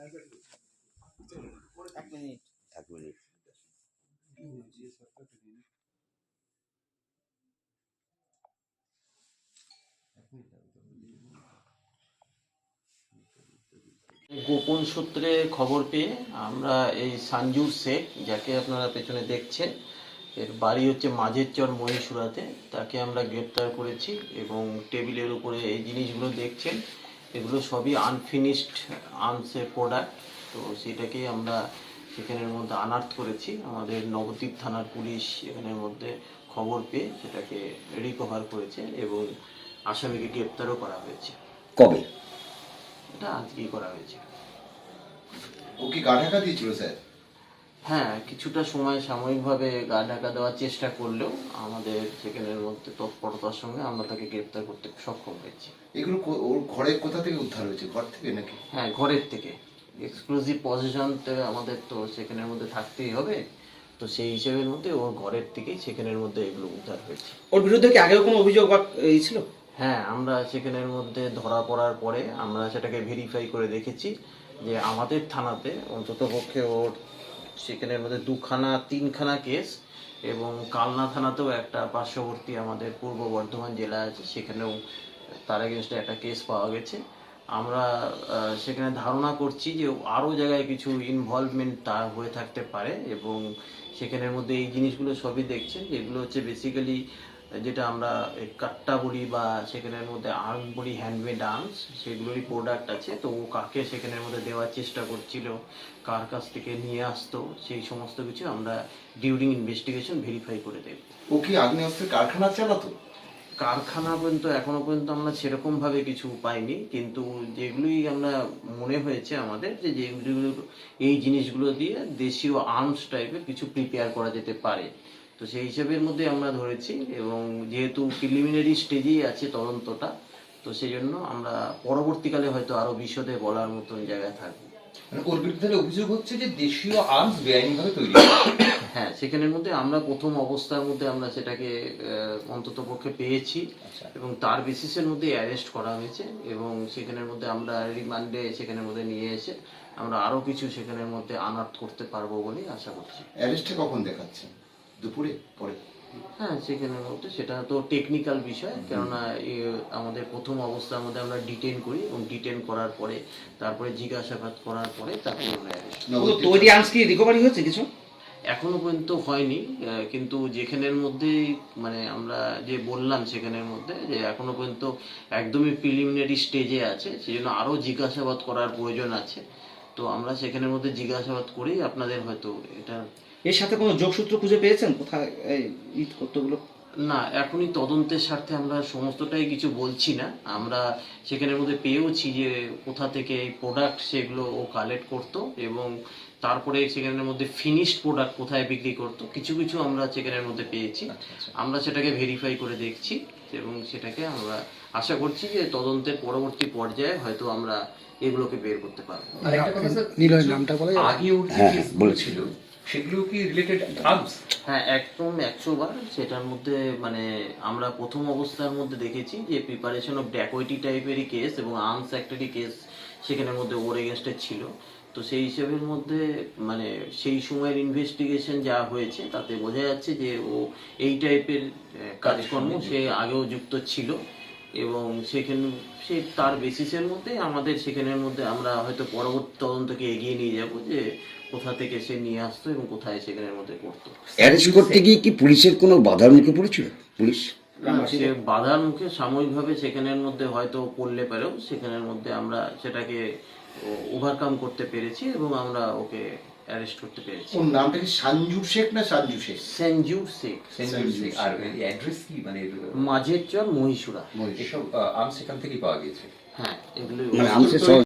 এক মিনিট এক মিনিট গোপন সূত্রে খবর পেয়ে আমরা এই সানজুর শেখ, যাকে আপনারা পেছনে দেখছেন, এর বাড়ি হচ্ছে মাঝের চর মহীশুরাতে, তাকে আমরা গ্রেপ্তার করেছি এবং টেবিলের উপরে এই জিনিসগুলো দেখছেন। এগুলো সবই আনফিনিশড আর্মসের প্রোডাক্ট তো সেটাকেই আমরা সেখানের মধ্যে আনার্থ করেছি। আমাদের নবদ্বীপ থানার পুলিশ এখানের মধ্যে খবর পেয়ে সেটাকে রিকভার করেছে এবং আসামিকে গ্রেপ্তারও করা হয়েছে। কবে? এটা আজকেই করা হয়েছে। ও কি গা ঢাকা দিয়েছিল স্যার? হ্যাঁ কিছুটা সময় সাময়িকভাবে গা ঢাকা দেওয়ার চেষ্টা করলেও আমাদের সেখানের মধ্যে তৎপরতার সঙ্গে আমরা তাকে গ্রেপ্তার করতে সক্ষম হয়েছি। এগুলো ওর ঘরে কোথা থেকে উদ্ধার হয়েছে? ঘর থেকে নাকি? হ্যাঁ ঘরের থেকে। এক্সক্লুসিভ পজিশন আমাদের তো সেখানের মধ্যে থাকতেই হবে। তো সেই হিসেবের মধ্যে ওর ঘরের থেকেই সেখানের মধ্যে এগুলো উদ্ধার হয়েছে। ওর বিরুদ্ধে কি আগেও কোনো অভিযোগ বা এই ছিল? হ্যাঁ আমরা সেখানের মধ্যে ধরা পড়ার পরে আমরা সেটাকে ভেরিফাই করে দেখেছি যে আমাদের থানাতে অন্তত পক্ষে ওর সেখানের মধ্যে দুখানা, তিনখানা কেস এবং কালনা থানাতেও একটা পার্শ্ববর্তী আমাদের পূর্ব বর্ধমান জেলা আছে, সেখানেও তার এগেনস্টে একটা কেস পাওয়া গেছে। আমরা সেখানে ধারণা করছি যে আরও জায়গায় কিছু ইনভলভমেন্ট তার হয়ে থাকতে পারে এবং সেখানের মধ্যে এই জিনিসগুলো সবই দেখছেন, যেগুলো হচ্ছে বেসিক্যালি যেটা আমরা কাট্টা বলি বা সেখানের মধ্যে আর্ম বলি হ্যান্ডমেড আর্মস সেগুলোরই প্রোডাক্ট আছে। তো ও কাকে সেখানের মধ্যে দেওয়ার চেষ্টা করছিল কার কাছ থেকে নিয়ে আসতো সেই সমস্ত কিছু আমরা ডিউরিং ইনভেস্টিগেশন ভেরিফাই করে দেব। ও কি আগ্নেয়াস্ত্রের কারখানা চালাতো? কারখানা পর্যন্ত এখনও পর্যন্ত আমরা সেরকমভাবে কিছু পাইনি কিন্তু যেগুলোই আমরা মনে হয়েছে আমাদের যে যেগুলো এই জিনিসগুলো দিয়ে দেশীয় আর্মস টাইপের কিছু প্রিপেয়ার করা যেতে পারে। তো সেই হিসাবের মধ্যে আমরা ধরেছি এবং যেহেতু প্রিলিমিনারি স্টেজেই আছে তদন্তটা তো সেই জন্য আমরা পরবর্তীকালে হয়তো আরও বিশদে বলার মতন জায়গায় থাকব। মানে ওর বিরুদ্ধে অভিযোগ হচ্ছে যে দেশীয় আর্মস বেআইনিভাবে তৈরি। হ্যাঁ সেখানের মধ্যে আমরা প্রথম অবস্থার মধ্যে আমরা সেটাকে অন্তত পক্ষে পেয়েছি আচ্ছা। এবং তার বেসিসের মধ্যে অ্যারেস্ট করা হয়েছে এবং সেখানের মধ্যে আমরা রিমান্ডে সেখানের মধ্যে নিয়ে এসে আমরা আরও কিছু সেখানের মধ্যে আনার্ট করতে পারব বলে আশা করছি। অ্যারেস্টে কখন দেখাচ্ছে দুপুরে? পরে। হ্যাঁ সেখানের মধ্যে সেটা তো টেকনিক্যাল বিষয় কেননা এ, আমাদের প্রথম অবস্থার মধ্যে আমরা ডিটেন করি এবং ডিটেন করার পরে তারপরে জিজ্ঞাসাবাদ করার পরে তারপরে আমরা অ্যারেস্ট তো তৈরি আর্মস কি রিকভারি হয়েছে কিছু? এখনও পর্যন্ত হয়নি আহ, কিন্তু যেখানের মধ্যে মানে আমরা যে বললাম সেখানের মধ্যে যে এখনও পর্যন্ত একদমই প্রিলিমিনারি স্টেজে আছে সেজন্য আরও জিজ্ঞাসাবাদ করার প্রয়োজন আছে। তো আমরা সেখানের মধ্যে জিজ্ঞাসাবাদ করি আপনাদের হয়তো এটা এর সাথে কোনো যোগসূত্র খুঁজে পেয়েছেন? কোথায় এই ঈদ কর্তগুলো না এখনই তদন্তের স্বার্থে আমরা সমস্তটাই কিছু বলছি না। আমরা সেখানের মধ্যে পেয়েওছি যে কোথা থেকে এই প্রোডাক্ট সেগুলো ও কালেক্ট করতো এবং তারপরে সেখানের মধ্যে ফিনিশড প্রোডাক্ট কোথায় বিক্রি করতো কিছু কিছু আমরা সেখানের মধ্যে পেয়েছি। আমরা সেটাকে ভেরিফাই করে দেখছি এবং সেটাকে আমরা আশা করছি যে তদন্তের পরবর্তী পর্যায়ে হয়তো আমরা এগুলোকে বের করতে পারব। যাবে? আগে যে হ্যাঁ, কেসগুলো বলেছি। ছিল সেগুলো কি রিলেটেড আর্মস হ্যাঁ একদম একশো বার সেটার মধ্যে মানে আমরা প্রথম অবস্থার মধ্যে দেখেছি যে প্রিপারেশন অফ ড্যাকোইটি টাইপেরই কেস এবং আর্মস অ্যাক্টেরই কেস সেখানের মধ্যে ওর এগেনস্টে ছিল। তো সেই হিসেবের মধ্যে মানে সেই সময়ের ইনভেস্টিগেশন যা হয়েছে তাতে বোঝা যাচ্ছে যে ও এই টাইপের কাজকর্ম সে আগেও যুক্ত ছিল। এবং সেখানে সে তার বেসিসের মধ্যে আমাদের সেখানের মধ্যে আমরা হয়তো পরবর্তী তদন্তকে এগিয়ে নিয়ে যাব যে কোথা থেকে সে নিয়ে আসতো এবং কোথায় সেখানের মধ্যে করতো। অ্যারেস্ট করতে গিয়ে কি পুলিশের কোনো বাধার মুখে পড়েছিল? পুলিশ? সে বাধার মুখে সাময়িকভাবে সেখানের মধ্যে হয়তো পড়লে পারেও সেখানের মধ্যে আমরা সেটাকে ওভারকাম করতে পেরেছি এবং আমরা ওকে অ্যারেস্ট করতে পেরেছি। ওর নামটা কি সঞ্জু শেখ না সঞ্জু শেখ? সঞ্জু শেখ। শেখ। আর অ্যাড্রেস কি? মানে মাঝের চর মহীশুরা। এসব আম সেখান থেকেই পাওয়া গিয়েছে। হ্যাঁ এগুলো মানে